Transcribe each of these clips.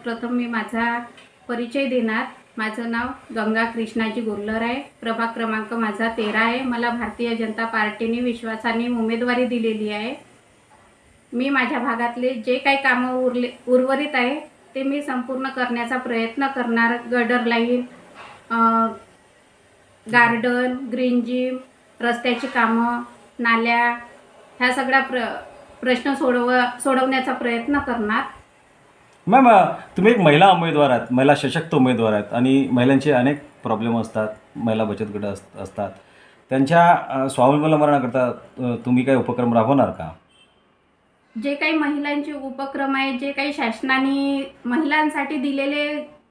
सर्वप्रथम मी माझा परिचय देणार. माझं नाव गंगा कृष्णाजी गोल्लर आहे. प्रभाग क्रमांक माझा तेरा आहे. मला भारतीय जनता पार्टीने विश्वासाने उमेदवारी दिलेली आहे. मी माझ्या भागातले जे काही कामं उरले उर्वरित आहे ते मी संपूर्ण करण्याचा प्रयत्न करणार. Gutter line garden green gym रस्त्याची कामं नाल्या ह्या सगळ्या प्र प्रश्न सोडव सोडवण्याचा प्रयत्न करणार. मॅम तुम्ही एक महिला उमेदवार आहात महिला सशक्त उमेदवार आहेत आणि महिलांचे अनेक प्रॉब्लेम असतात महिला बचत गट अस असतात. त्यांच्या स्वावलंबनाकरता तुम्ही काही उपक्रम राबवणार का? जे काही महिलांचे उपक्रम आहे जे काही शासनाने महिलांसाठी दिलेले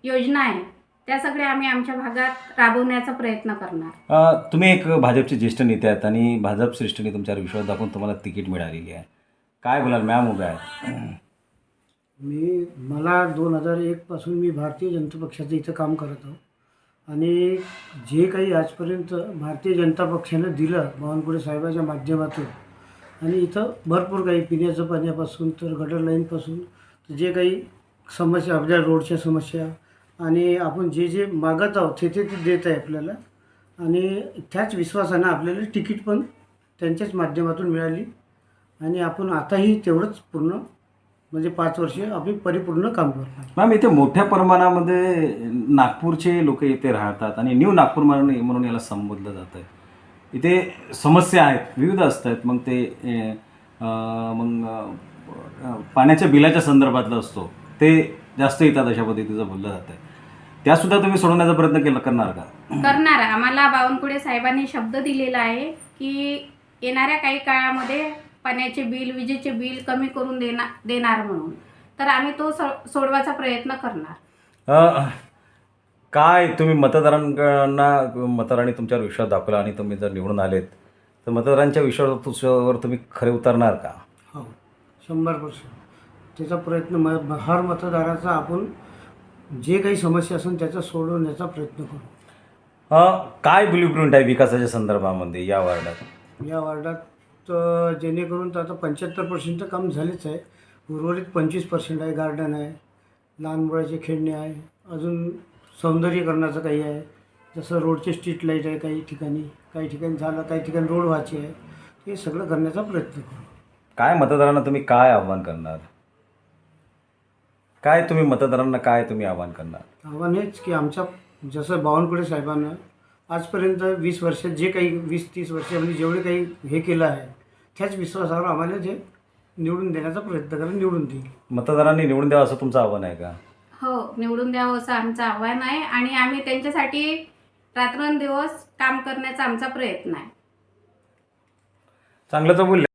योजना आहे त्या सगळ्या आम्ही आमच्या भागात राबवण्याचा प्रयत्न करणार. तुम्ही एक भाजपचे ज्येष्ठ नेते आहेत आणि भाजप श्रेष्ठने तुमच्यावर विश्वास दाखवून तुम्हाला तिकीट मिळालेली आहे. काय बोलाल? मॅम उभ्या आहे मी मला दोन हजार एकपासून मी भारतीय जनता पक्षाचं इथं काम करत आहो. आणि जे काही आजपर्यंत भारतीय जनता पक्षानं दिलं बावनकुळे साहेबाच्या माध्यमातून आणि इथं भरपूर काही पिण्याचं पाण्यापासून तर गटर लाईनपासून जे काही समस्या आपल्या रोडच्या समस्या आणि आपण जे जे मागत आहोत ते ते ते देत आहे आपल्याला. आणि त्याच विश्वासानं आपल्याला तिकीट पण त्यांच्याच माध्यमातून मिळाली. आणि आपण आताही तेवढंच पूर्ण म्हणजे पाच वर्ष आम्ही परिपूर्ण काम करणार मॅम इथे मोठ्या प्रमाणामध्ये नागपूरचे लोक इथे राहतात आणि न्यू नागपूर म्हणून म्हणून याला संबोधलं जातं इथे समस्या आहेत विविध असतात. मग ते मग पाण्याच्या बिलाच्या संदर्भातलं असतो. ते जास्त येतात अशा पद्धतीचं बोललं जातं त्यासुद्धा तुम्ही सोडवण्याचा प्रयत्न केला करणार का? करणार. आम्हाला बावनकुळे साहेबांनी शब्द दिलेला आहे की येणाऱ्या काही काळामध्ये पाण्याचे बिल विजेचे बिल कमी करून देणार देणार म्हणून. तर आम्ही तो सोडवायचा प्रयत्न करणार. काय तुम्ही मतदारांना मतदारांनी तुमच्यावर विश्वास दाखवला आणि तुम्ही जर निवडून आलेत तर मतदारांच्या विश्वासावर तुम्ही खरे उतरणार का? हो शंभर पर्सेंट. त्याचा प्रयत्न म हर मतदाराचा आपण जे काही समस्या असेल त्याचा सोडवण्याचा प्रयत्न करू. काय ब्ल्यूप्रिंट आहे विकासाच्या संदर्भामध्ये या वार्डात? या वार्डात अ, जेणेकरून तर आता पंच्याहत्तर पर्सेंट काम झालेच आहे. उर्वरित पंचवीस पर्सेंट आहे गार्डन आहे. लहान मुलाचे खेळणे आहे. अजून सौंदर्यीकरणाचं काही आहे. जसं रोडचे स्ट्रीट लाइट आहे काही ठिकाणी. काही ठिकाणी झालं काही ठिकाणी रोड व्हायचे आहे. हे सगळं करण्याचा प्रयत्न करू. काय मतदारांना तुम्ही काय आव्हान करणार? काय तुम्ही मतदारांना काय तुम्ही आव्हान करणार? आव्हान हेच की आमच्या जसं बावनकुळे साहेबांना आजपर्यंत वीस वर्षात जे काही वीस तीस वर्षामध्ये जेवढे काही हे केलं आहे त्याच विश्वासावर आम्हाला जे निवडून देण्याचा प्रयत्न करा निवडून देईल. मतदारांनी निवडून द्यावं असं तुमचं आव्हान आहे का? हो निवडून द्यावं असं आमचं आव्हान आहे आणि आम्ही त्यांच्यासाठी रात्रंदिवस काम करण्याचा आमचा प्रयत्न आहे. चांगलं तर बोलले.